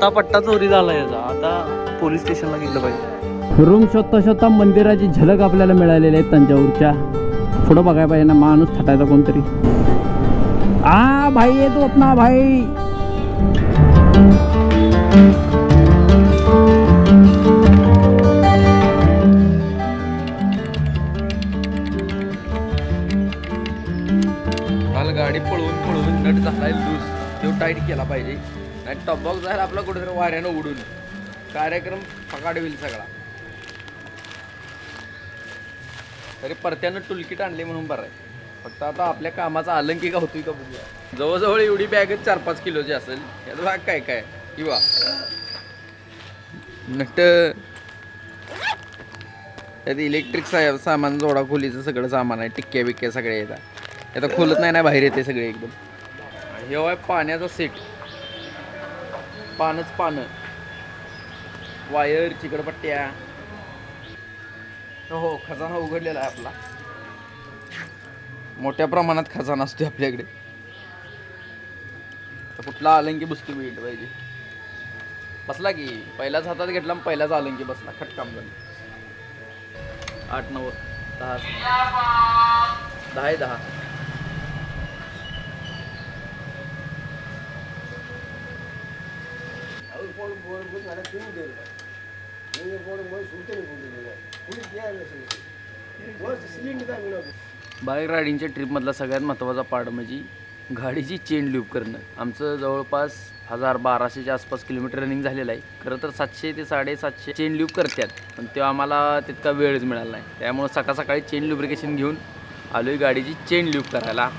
आता पट्टा चोरी झाला याचा. आता पोलीस स्टेशनला गेलं पाहिजे. रूम शोधता शोधता मंदिराची झलक आपल्याला मिळालेली आहे तंजावरच्या. पुढं बघायला पाहिजे ना माणूस थटायचा कोणतरी. आ भाई येतो ना भाई. नाही झाला आपला कुठेतरी वाऱ्यानं उडून कार्यक्रम फकाड होईल सगळा. तरी परत्यानं टुलकीट आणली म्हणून बरं आहे. फक्त आता आपल्या कामाचा आलंकी का होतोय का बघूया. जवळजवळ एवढी बॅगच चार पाच किलोची असेल. याचा भाग काय काय? किंवा नट त्यात इलेक्ट्रिक सा सामान जोडा खोलीचं सगळं सामान आहे. टिक्क्या बिक्क्या सगळे येतात. आता खोलत नाही ना बाहेर येते सगळे एकदम. हे आहे पाण्याचा सेट पानच पानं. वायर चिकडपट्ट्या हो, हो खजाना उघडलेला आहे आपला. मोठ्या प्रमाणात खजाना असतो आपल्याकडे. तर कुठला अलंकी बसतो भेट पाहिजे. बसला की पहिल्याच हातात घेतला आणि पहिल्याच अलंकी बसला. खटकाम झालं. आठ नऊ दहा दहा. आहे दहा बाईक रायडिंगच्या ट्रिपमधला सगळ्यात महत्त्वाचा पार्ट म्हणजे गाडीची चेन लूप करणं. आमचं जवळपास हजार बाराशेच्या आसपास किलोमीटर रनिंग झालेलं आहे. खरं तर सातशे ते साडेसातशे चेन लूप करतात. पण तेव्हा आम्हाला तितका वेळच मिळाला नाही. त्यामुळं सकाळ सकाळी चेन लुब्रिकेशन घेऊन आलो आहे गाडीची चेन लूप करायला.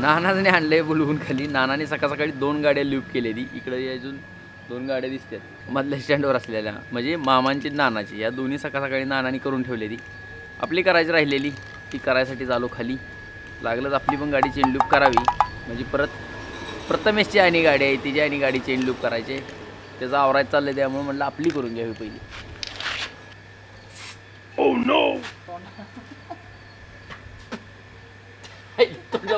नानाने आणलं आहे बोलवून खाली. नानाने सकाळ सकाळी दोन गाड्या लूप केलेली. इकडे अजून दोन गाड्या दिसतात मधल्या स्टँडवर असलेल्या. म्हणजे मामांची नानाची. या दोन्ही सकाळ सकाळी नानाने करून ठेवलेली. आपली करायची राहिलेली. ती करायसाठी चालू खाली. लागलंच आपली पण गाडी चेन लूप करावी. म्हणजे परत प्रथमेशची आणि गाडी आहे तिची आणि गाडी चेन लूप करायचे. त्याचं आवरायचं चाललं त्यामुळे म्हटलं आपली करून घ्यावी पहिली. आई, तोंडा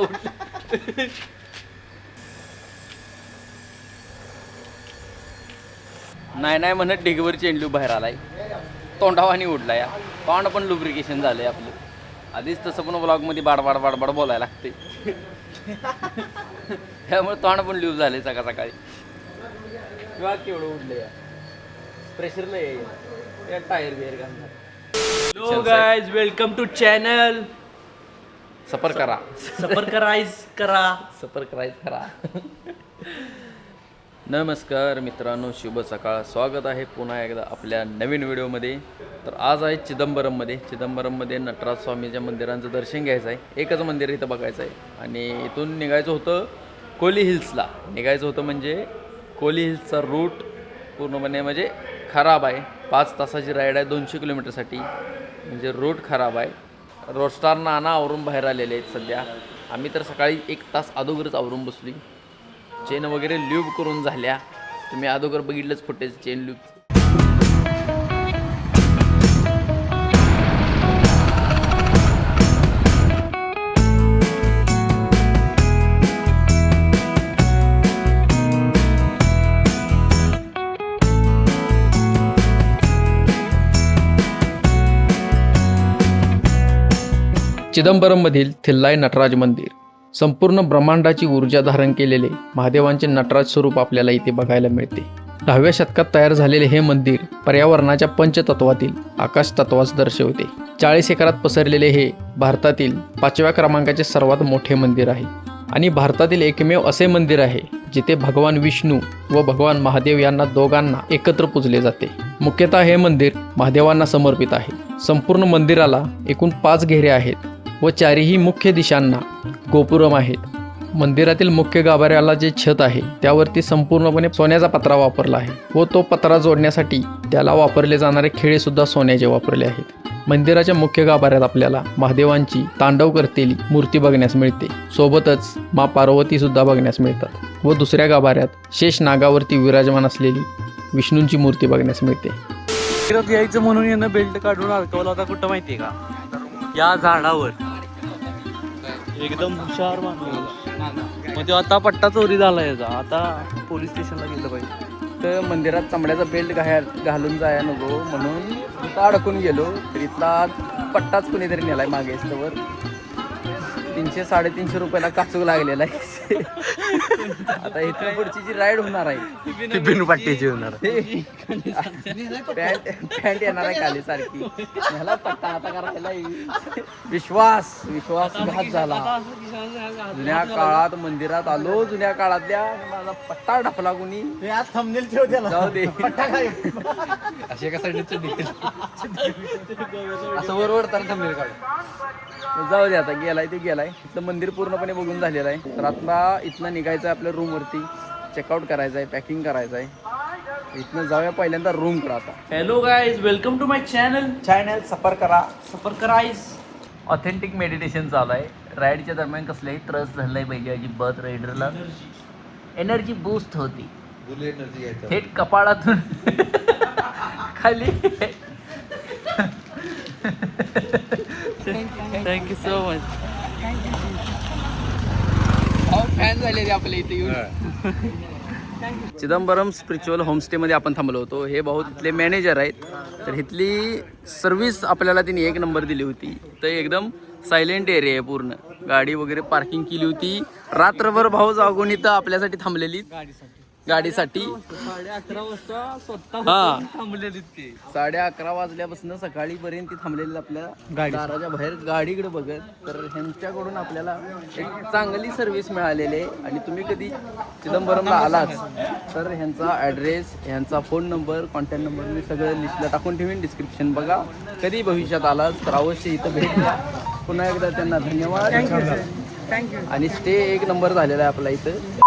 नाही नाही म्हणत ढिगवर चेंडू बाहेर आलाय. तोंडावानी उडला या तोंड पण लुब्रिकेशन झालंय आपलं. आधीच तसं पण ब्लॉगमध्ये बाडबाड बाडबाड बोलायला लागते त्यामुळे तोंड पण लूज झाले सकाळ सकाळी. किंवा केवढं उडलं या प्रेशर नाही या टायर बियर घालणार. Hello guys welcome to channel सफर करा. सफर करायज करा. सफर करायचं करा. नमस्कार मित्रांनो शुभ सकाळ. स्वागत आहे पुन्हा एकदा आपल्या नवीन व्हिडिओमध्ये. तर आज आहे चिदंबरममध्ये. चिदंबरममध्ये नटराज स्वामीच्या मंदिरांचं दर्शन घ्यायचं आहे. एकच मंदिर इथं बघायचं आहे. आणि इथून निघायचं होतं कोली हिल्सला. निघायचं होतं म्हणजे कोली हिल्सचा रूट पूर्णपणे म्हणजे खराब आहे. पाच तासाची राईड आहे दोनशे किलोमीटरसाठी. म्हणजे रूट खराब आहे. रोस्टार नाना आवरून बाहेर आलेले आहेत सध्या. आम्ही तर सकाळी एक तास अगोदरच आवरून बसली चेन वगैरे ल्यूब करून झाल्या. तुम्ही अगोदर बघितलंच फुटेज चेन ल्यूब. चिदंबरममधील थिल्लाई नटराज मंदिर. संपूर्ण ब्रह्मांडाची ऊर्जा धारण केलेले महादेवांचे नटराज स्वरूप आपल्याला इथे बघायला मिळते. दहाव्या शतकात तयार झालेले हे मंदिर पर्यावरणाच्या पंचतत्वातील आकाश तत्वास दर्शवते. चाळीस एकरात पसरलेले हे भारतातील पाचव्या क्रमांकाचे सर्वात मोठे मंदिर आहे. आणि भारतातील एकमेव असे मंदिर आहे जिथे भगवान विष्णू व भगवान महादेव यांना दोघांना एकत्र पूजले जाते. मुख्यतः हे मंदिर महादेवांना समर्पित आहे. संपूर्ण मंदिराला एकूण पाच घेरे आहेत. व चारीही मुख्य दिशांना गोपुरम आहेत. मंदिरातील मुख्य गाभाऱ्याला जे छत आहे त्यावरती संपूर्णपणे सोन्याचा पत्रा वापरला आहे व तो पत्रा जोडण्यासाठी त्याला वापरले जाणारे खिळे सुद्धा सोन्याचे वापरले आहेत. मंदिराच्या मुख्य गाभाऱ्यात आपल्याला महादेवांची तांडव करतेली मूर्ती बघण्यास मिळते. सोबतच मा पार्वती सुद्धा बघण्यास मिळतात व दुसऱ्या गाभाऱ्यात शेष नागावरती विराजमान असलेली विष्णूंची मूर्ती बघण्यास मिळते. यायचं म्हणून यानं बेल्ट काढून अडकवला होता कुठं माहितीये का? या झाडावर. एकदम हुशार माणूस. म्हणजे आता पट्टा चोरी झाला याचा. आता पोलीस स्टेशनला गेलं पाहिजे. तर मंदिरात चांबड्याचा बेल्ट घाल घालून जाया नको म्हणून इथं अडकून गेलो. तर इथला पट्टाच कुणीतरी नेलाय मागे. इथवर तीनशे साडेतीनशे रुपयाला काचूक लागलेला आहे. आता इथून पुढची जी राईड होणार आहे ती बिनपट्टीची होणार. पॅन्ट पॅन्ट येणार आहे खाली सारखी. ह्याला पट्टा आता करायला. विश्वास विश्वासघात झाला. जुन्या काळात मंदिरात आलो जुन्या काळातल्या माझा पट्टा ढपला कुणी. जाऊ दे. एका साईडने असं वरवर तर थांबेल काढ. जाऊ दे आता गेलाय ते गेलाय. इथलं मंदिर पूर्णपणे बघून झालेलं आहे. तर आता इथनं निघायचं आहे आपल्या रूमवरती चेकआउट करायचं आहे पॅकिंग करायचं आहे इथनं जाऊया पहिल्यांदा रूमकडे आता. Hello guys welcome to my channel channel सफर करा सफर करायज ऑथेंटिक मेडिटेशन चालू आहे. राईडच्या दरम्यान कसलाही त्रस झाला पाहिजे अजिबात रायडरला एनर्जी बूस्ट होती. थेट कपाळातून. खाली. थँक्यू सो मच फॅन झाले आपल्या इथे येऊन. चिदंबरम स्पिरिच्युअल होमस्टेमध्ये आपण थांबलो होतो. हे भाऊ तिथले मॅनेजर आहेत. तर इथली सर्व्हिस आपल्याला त्यांनी एक नंबर दिली होती. तर एकदम सायलेंट एरिया आहे पूर्ण. गाडी वगैरे पार्किंग केली होती. रात्रभर भाऊ जागून इथं आपल्यासाठी थांबलेली. गाडीसाठी. साडे अकरा वाजता स्वतः हा. साडे अकरा वाजल्यापासून सकाळीपर्यंत ती थांबलेली आपल्या दाराच्या बाहेर. गाडीकडे बघत. तर ह्यांच्याकडून आपल्याला एक चांगली सर्व्हिस मिळालेली आहे. आणि तुम्ही कधी चिदंबरमला आलाच तर ह्यांचा ॲड्रेस ह्यांचा फोन नंबर कॉन्टॅक्ट नंबर मी सगळं लिस्टला टाकून ठेवीन डिस्क्रिप्शन बघा. कधी भविष्यात आलाच तर अवश्य इथं भेट द्या. पुन्हा एकदा त्यांना धन्यवाद. आणि स्टे एक नंबर झालेला आहे आपला इथं.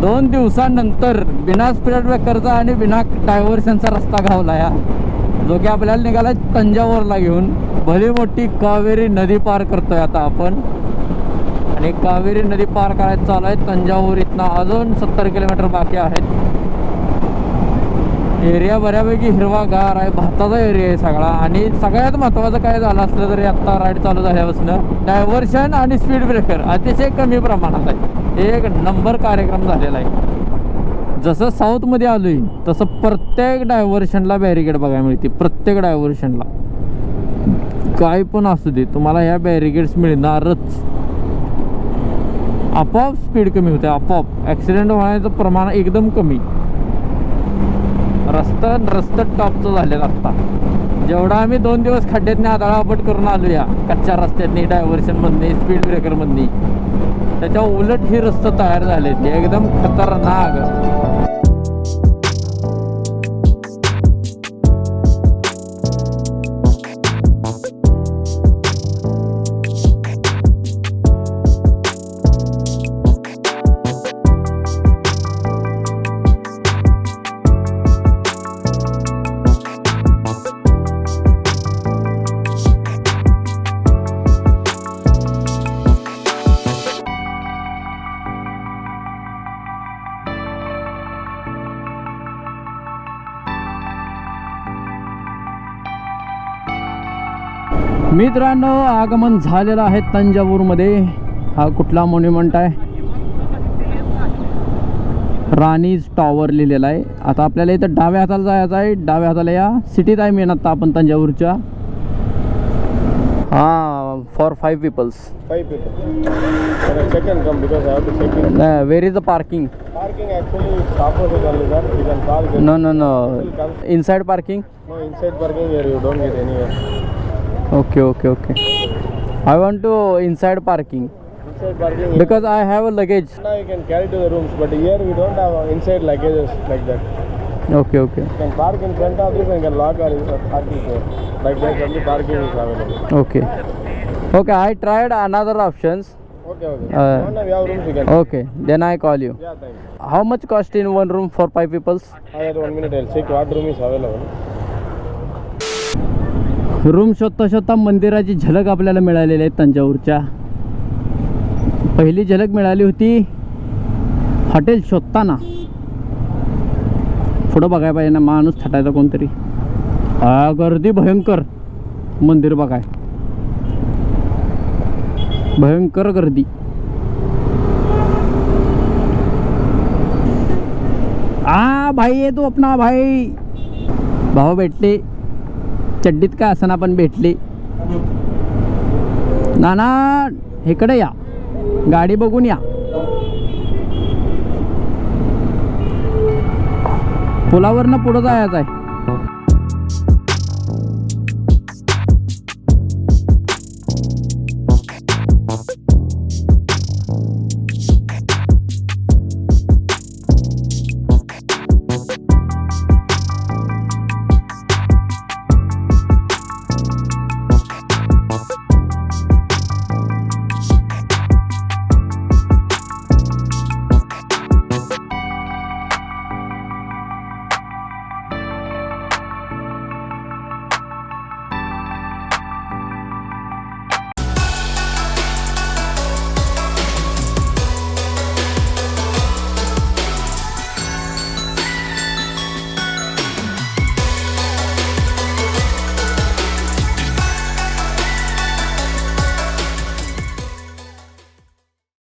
दोन दिवसानंतर बिना स्पीड ब्रेकरचा आणि बिना डायव्हर्शनचा रस्ता घावला या. जो की आपल्याला निघाला तंजावरला घेऊन. भली मोठी कावेरी नदी पार करतोय आता आपण. आणि कावेरी नदी पार करायचं चालू आहे. तंजावूर इथनं अजून सत्तर किलोमीटर बाकी आहेत. एरिया बऱ्यापैकी हिरवागार आहे. भाताचा एरिया आहे सगळा. आणि सगळ्यात महत्त्वाचं काय झालं असलं तरी आत्ता राईड चालू झाल्यापासून. डायव्हर्शन आणि स्पीड ब्रेकर अतिशय कमी प्रमाणात आहे. एक नंबर कार्यक्रम झालेला आहे. जसं साऊथमध्ये आलो आहे तसं प्रत्येक डायव्हर्शनला बॅरिकेड बघायला मिळते प्रत्येक डायव्हर्शनला काय पण असू दे तुम्हाला ह्या बॅरिकेड्स मिळणारच. आपोआप स्पीड कमी होते आपोआप. ॲक्सिडेंट होण्याचं प्रमाण एकदम कमी. रस्ता रस्ता टॉपचं झालेलं आत्ता. जेवढा आम्ही दोन दिवस खड्ड्यातनी आदळापट करून आलो या कच्च्या रस्त्यातनी डायव्हर्शनमधनी स्पीड ब्रेकरमधनी त्याच्या उलट ही रस्ते तयार झाले ते एकदम खतरनाक. मित्रांनो आगमन झालेलं आहे तंजावूरमध्ये. हा कुठला मॉन्युमेंट आहे? राणीज टॉवर लिहिलेला आहे. आता आपल्याला इथं डाव्या हाताला जायचं आहे. डाव्या हाताला या सिटीत आहे मेन आता आपण तंजावूरच्या. हां four five peoples. Where is the parking. No no no inside parking Okay, okay, okay. I want to inside parking Inside parking. because I have a luggage. Now you can carry to the rooms, but here we don't have inside luggages like that. Okay, okay, You can park in front of this and can lock our parking here. Like that, only parking is available. okay. Okay, I tried another options. Okay, okay. Uh, no, no, we have rooms. Okay, then I call you. Yeah. How much cost in one room for five peoples? had one minute, I'll check what room is available. Room शोधता शोधता मंदिराची झलक आपल्याला मिळालेली आहे तंजावूरच्या. पहिली झलक मिळाली होती हॉटेल शोधताना. पुढं बघायला पाहिजे ना माणूस थटायचा कोणतरी. गर्दी भयंकर मंदिर बघाय. भयंकर गर्दी. आ भाई ये तो अपना भाई. भाऊ भेटले. चड्डीत काय असं पण भेटली. नाना इकडे या. गाडी बघून या. पुलावरनं पुढं जायचं आहे.